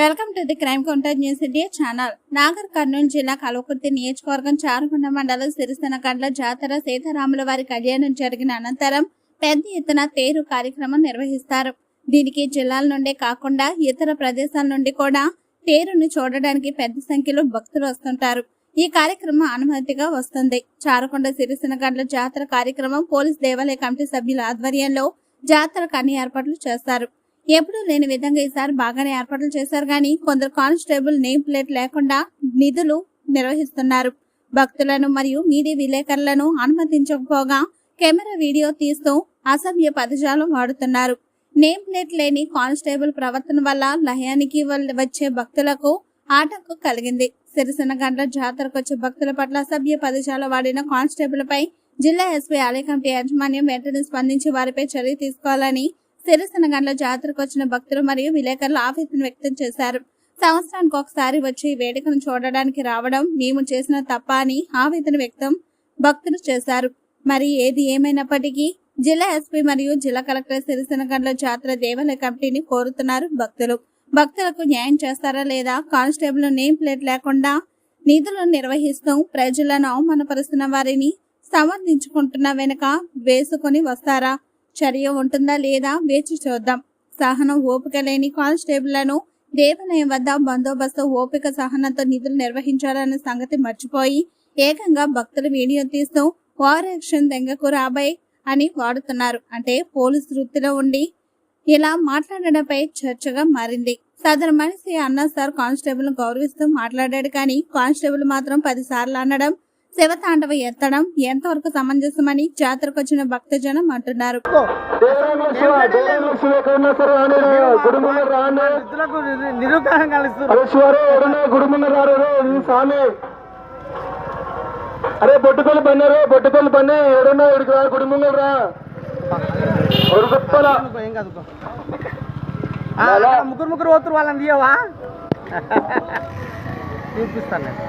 Welcome to the crime counter news India channel. Nagar Kurnool జిల్లా కలవకుర్తి నియోజకవర్గం చారుకొండ మండలం సిరిసనగండ్ల జాతర సీతారాముల వారి కళ్యాణం జరిగిన అనంతరం పెద్ద ఎత్తున తేరు కార్యక్రమం నిర్వహిస్తారు. దీనికి జిల్లాల నుండే కాకుండా ఇతర ప్రదేశాల నుండి కూడా తేరును చూడడానికి పెద్ద సంఖ్యలో భక్తులు వస్తుంటారు. ఈ కార్యక్రమం అనుమతిగా వస్తుంది. చారుకొండ సిరిసనగండ్ల జాతర కార్యక్రమం పోలీస్ దేవాలయ కమిటీ సభ్యుల ఆధ్వర్యంలో జాతరకు అన్ని ఏర్పాట్లు చేస్తారు. ఎప్పుడూ లేని విధంగా ఈసారి బాగానే ఏర్పాట్లు చేశారు. కానీ కొందరు కానిస్టేబుల్ నేమ్ ప్లేట్ లేకుండా నిధులు నిర్వహిస్తున్నారు. భక్తులను మరియు మీడియా విలేకరులను అనుమతించకపోగా కెమెరా వీడియో తీస్తూ అసభ్య పదజాలం వాడుతున్నారు. నేమ్ ప్లేట్ లేని కానిస్టేబుల్ ప్రవర్తన వల్ల లయానికి వచ్చే భక్తులకు ఆటంకం కలిగింది. సిరిసినగండ్ల జాతరకు వచ్చే భక్తుల పట్ల అసభ్య పదజాలం వాడిన కానిస్టేబుల్ పై జిల్లా ఎస్పీ ఆలయ కమిటీ యాజమాన్యం వెంటనే స్పందించి వారిపై చర్య తీసుకోవాలని సిరిసినగండ్ల జాతరకు వచ్చిన భక్తులు మరియు విలేకరులు ఆవేదన వ్యక్తం చేశారు. సంవత్సరానికి ఒకసారి వచ్చి ఈ వేడుకను చూడడానికి రావడం మేము చేసిన తప్ప అని ఆవేదన వ్యక్తం భక్తులు చేశారు. మరి ఏది ఏమైనప్పటికీ జిల్లా ఎస్పీ మరియు జిల్లా కలెక్టర్ సిరిసనగండ్ల జాతర దేవాలయ కమిటీని కోరుతున్నారు భక్తులు. భక్తులకు న్యాయం చేస్తారా లేదా కానిస్టేబుల్ నేమ్ ప్లేట్ లేకుండా నిధులు నిర్వహిస్తూ ప్రజలను అవమానపరుస్తున్న వారిని సమర్థించుకుంటున్న వెనుక వేసుకొని వస్తారా? చర్య ఉంటుందా లేదా వేచి చూద్దాం. సహనం ఓపిక లేని కానిస్టేబుళ్ళను దేవాలయం వద్ద బందోబస్తు ఓపిక సహనంతో నిధులు నిర్వహించాలన్న సంగతి మర్చిపోయి ఏకంగా భక్తులు వీడియో తీస్తూ వార్ యాక్షన్ దెంగకు రాబాయ్ అని వాడుతున్నారు. అంటే పోలీసు వృత్తిలో ఉండి ఇలా మాట్లాడడంపై చర్చగా మారింది. సదరు మనిషి అన్న సార్ కానిస్టేబుల్ గౌరవిస్తూ మాట్లాడాడు కానీ కానిస్టేబుల్ మాత్రం పది సార్లు అనడం శివతాండవ ఎత్తడం ఎంతవరకు సమంజసమని జాతరకు వచ్చిన భక్తజనం అంటున్నారు. అరే బొట్టుపల్లి పని రే బొట్టుపల్లి పని ఎవరన్నా ఇక్కడికి రా గుడుమంగ రా. ముగ్గురు ముగ్గురు పోతురు వాళ్ళని తీయవా? చూపిస్తాను నేను